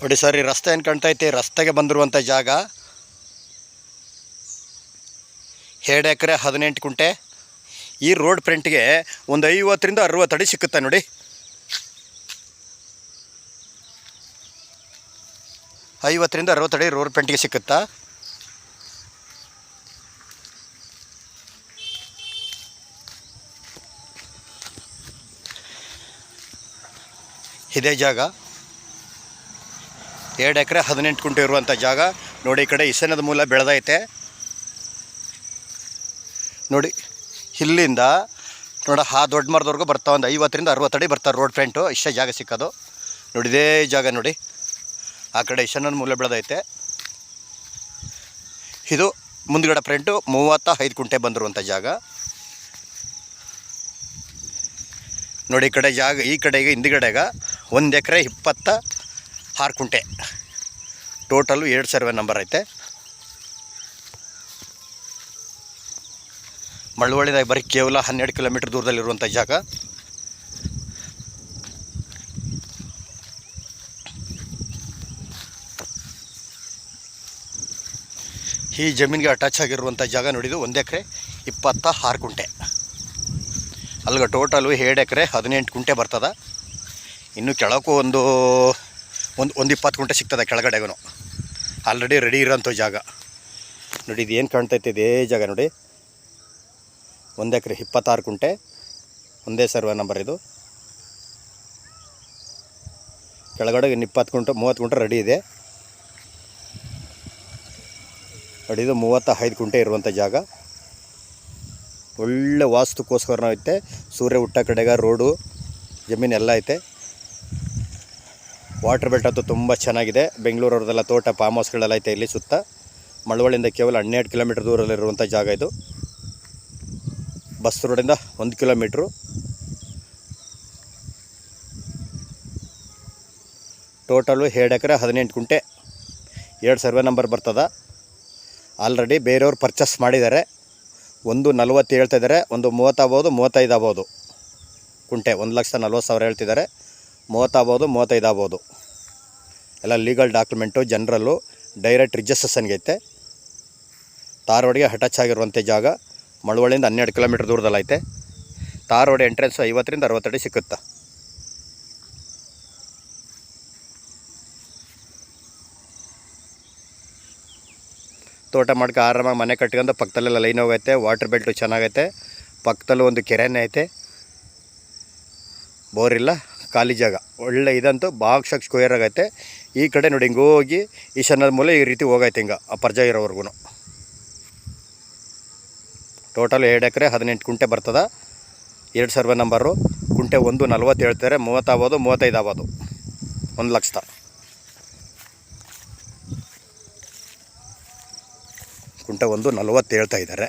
ನೋಡಿ ಸರ್ ಈ ರಸ್ತೆ ಏನು ಕಾಣ್ತೈತೆ? ರಸ್ತೆಗೆ ಬಂದಿರುವಂಥ ಜಾಗ. ಎರಡು ಎಕರೆ ಹದಿನೆಂಟು ಕುಂಟೆ. ಈ ರೋಡ್ ಫ್ರಂಟ್ಗೆ ಒಂದು ಐವತ್ತರಿಂದ ಅರುವತ್ತು ಅಡಿ ಸಿಕ್ಕುತ್ತೆ ನೋಡಿ. ಐವತ್ತರಿಂದ ಅರವತ್ತು ಅಡಿ ರೋಡ್ ಫ್ರಂಟ್ಗೆ ಸಿಕ್ಕುತ್ತಾ? ಇದೇ ಜಾಗ. ಎರಡು ಎಕರೆ ಹದಿನೆಂಟು ಕುಂಟೆ ಇರುವಂಥ ಜಾಗ. ನೋಡಿ, ಈ ಕಡೆ ಇಸನದ ಮೂಲ ಬೆಳೆದೈತೆ. ನೋಡಿ, ಇಲ್ಲಿಂದ ನೋಡ, ಆ ದೊಡ್ಡ ಮರದವರೆಗೂ ಬರ್ತಾ ಒಂದು ಐವತ್ತರಿಂದ ಅರವತ್ತು ಅಡಿ ಬರ್ತಾರೆ ರೋಡ್ ಫ್ರಂಟು. ಇಷ್ಟೇ ಜಾಗ ಸಿಕ್ಕೋದು. ನೋಡಿ, ಇದೇ ಜಾಗ ನೋಡಿ. ಆ ಕಡೆ ಇಸನದ ಮೂಲ ಬೆಳೆದೈತೆ. ಇದು ಮುಂದ್ಗಡೆ ಫ್ರಂಟು ಮೂವತ್ತ ಐದು ಕುಂಟೆ ಬಂದಿರುವಂಥ ಜಾಗ. ನೋಡಿ, ಈ ಕಡೆ ಜಾಗ, ಈ ಕಡೆಗೆ ಹಿಂದ್ಗಡೆಗ ಒಂದು ಎಕರೆ ಇಪ್ಪತ್ತ ಆರು ಕುಂಟೆ ಟೋಟಲು ಎರಡು ಸರ್ವೆ ನಂಬರ್ ಐತೆ. ಮಳವಳ್ಳಿದಾಗ ಬರೀ ಕೇವಲ ಹನ್ನೆರಡು ಕಿಲೋಮೀಟ್ರ್ ದೂರದಲ್ಲಿರುವಂಥ ಜಾಗ. ಈ ಜಮೀನಿಗೆ ಅಟ್ಯಾಚ್ ಆಗಿರುವಂಥ ಜಾಗ ನೋಡಿದ್ದು ಒಂದು ಎಕರೆ ಇಪ್ಪತ್ತ ಆರು ಕುಂಟೆ ಅಲ್ಲಿಗೆ ಟೋಟಲು ಎರಡು ಎಕರೆ ಹದಿನೆಂಟು ಕುಂಟೆ ಬರ್ತದೆ. ಇನ್ನು ಕೆಳಕ್ಕೂ ಒಂದು ಒಂದು ಒಂದು ಇಪ್ಪತ್ತು ಗುಂಟೆ ಸಿಗ್ತದೆ ಕೆಳಗಡೆಗೂ ಆಲ್ರೆಡಿ ರೆಡಿ ಇರೋಂಥ ಜಾಗ. ನೋಡಿ, ಇದು ಏನು ಕಾಣ್ತೈತೆ, ಇದೇ ಜಾಗ ನೋಡಿ. ಒಂದು ಎಕರೆ ಇಪ್ಪತ್ತಾರು ಕುಂಟೆ ಒಂದೇ ಸರ್ವೆ ನಂಬರ್ ಇದು. ಕೆಳಗಡೆ ಇನ್ನು ಇಪ್ಪತ್ತು ಕುಂಟೆ ಮೂವತ್ತು ಕುಂಟೆ ರೆಡಿ ಇದೆ. ನೋಡಿ, ಇದು ಮೂವತ್ತ ಐದು ಕುಂಟೆ ಇರುವಂಥ ಜಾಗ. ಒಳ್ಳೆ ವಾಸ್ತುಕ್ಕೋಸ್ಕರ ಐತೆ. ಸೂರ್ಯ ಹುಟ್ಟ ಕಡೆಗ ರೋಡು ಜಮೀನು ಎಲ್ಲ ಐತೆ. ವಾಟರ್ ಬೆಲ್ಟ್ ಅಂತೂ ತುಂಬ ಚೆನ್ನಾಗಿದೆ. ಬೆಂಗಳೂರವ್ರದ್ದೆಲ್ಲ ತೋಟ ಫಾರ್ಮ್ ಹೌಸ್ಗಳೆಲ್ಲ ಐತೆ ಇಲ್ಲಿ ಸುತ್ತ. ಮಳವಳ್ಳಿಯಿಂದ ಕೇವಲ ಹನ್ನೆರಡು ಕಿಲೋಮೀಟ್ರ್ ದೂರದಲ್ಲಿರುವಂಥ ಜಾಗ ಇದು. ಬಸ್ ರೋಡಿಂದ ಒಂದು ಕಿಲೋಮೀಟ್ರು ಟೋಟಲು ಎರಡು ಎಕರೆ, ಹದಿನೆಂಟು ಗುಂಟೆ. ಎರಡು ಸರ್ವೆ ನಂಬರ್ ಬರ್ತದ. ಆಲ್ರೆಡಿ ಬೇರೆಯವ್ರು ಪರ್ಚೇಸ್ ಮಾಡಿದ್ದಾರೆ. ಒಂದು ನಲ್ವತ್ತು ಹೇಳ್ತಿದ್ದಾರೆ ಒಂದು ಮೂವತ್ತಾಗ್ಬೋದು ಮೂವತ್ತೈದು ಆಗ್ಬೋದು. ಕುಂಟೆ ಒಂದು ಲಕ್ಷ ನಲ್ವತ್ತು ಸಾವಿರ ಹೇಳ್ತಿದ್ದಾರೆ. ಮೂವತ್ತಾಗ್ಬೋದು ಮೂವತ್ತೈದು ಆಗ್ಬೋದು ಎಲ್ಲ ಲೀಗಲ್ ಡಾಕ್ಯುಮೆಂಟು ಜನರಲ್ಲು ಡೈರೆಕ್ಟ್ ರಿಜಿಸ್ಟ್ರೇಷನ್ಗೆ ಐತೆ. ತಾರೋಡಿಗೆ ಅಟ್ಯಾಚ್ ಆಗಿರುವಂಥ ಜಾಗ, ಮಳವಳ್ಳಿಯಿಂದ ಹನ್ನೆರಡು ಕಿಲೋಮೀಟ್ರ್ ದೂರದಲ್ಲೈತೆ ಎಂಟ್ರೆನ್ಸ್ ಎಂಟ್ರೆನ್ಸು ಐವತ್ತರಿಂದ ಅರವತ್ತಡಿ ಸಿಕ್ಕುತ್ತೆ. ತೋಟ ಮಾಡ್ಕೊ ಆರಾಮಾಗಿ ಮನೆ ಕಟ್ಕೊಂಡು ಪಕ್ಕದಲ್ಲೆಲ್ಲ ಲೈನ್ ಹೋಗೈತೆ ವಾಟರ್ ಬೆಲ್ಟು ಚೆನ್ನಾಗೈತೆ. ಪಕ್ಕದಲ್ಲೂ ಒಂದು ಕೆರೆನೇ ಐತೆ. ಬೋರ್ ಇಲ್ಲ. ಖಾಲಿ ಜಾಗ. ಒಳ್ಳೆ ಇದಂತೂ ಬಾಕ್ಷಕ್ ಸ್ಕ್ವೇರ್ ಆಗೈತೆ. ಈ ಕಡೆ ನೋಡಿ ಹಿಂಗೆ ಹೋಗಿ ಈಶಾನ್ಯದ ಮೂಲೆ ಈ ರೀತಿ ಹೋಗೈತೆ ಹಿಂಗೆ, ಆ ಪರ್ಜಾ ಇರೋವರೆಗೂ ಟೋಟಲ್ ಎರಡು ಎಕರೆ ಹದಿನೆಂಟು ಕುಂಟೆ ಬರ್ತದ. ಎರಡು ಸರ್ವೆ ನಂಬರು, ಕುಂಟೆ ಒಂದು ನಲ್ವತ್ತು ಹೇಳ್ತಾರೆ ಮೂವತ್ತಾಗ್ಬೋದು ಮೂವತ್ತೈದು ಆಗ್ಬೋದು ಒಂದು ಲಕ್ಷದ ಕುಂಟೆ ಒಂದು ನಲ್ವತ್ತು ಹೇಳ್ತಾ ಇದ್ದಾರೆ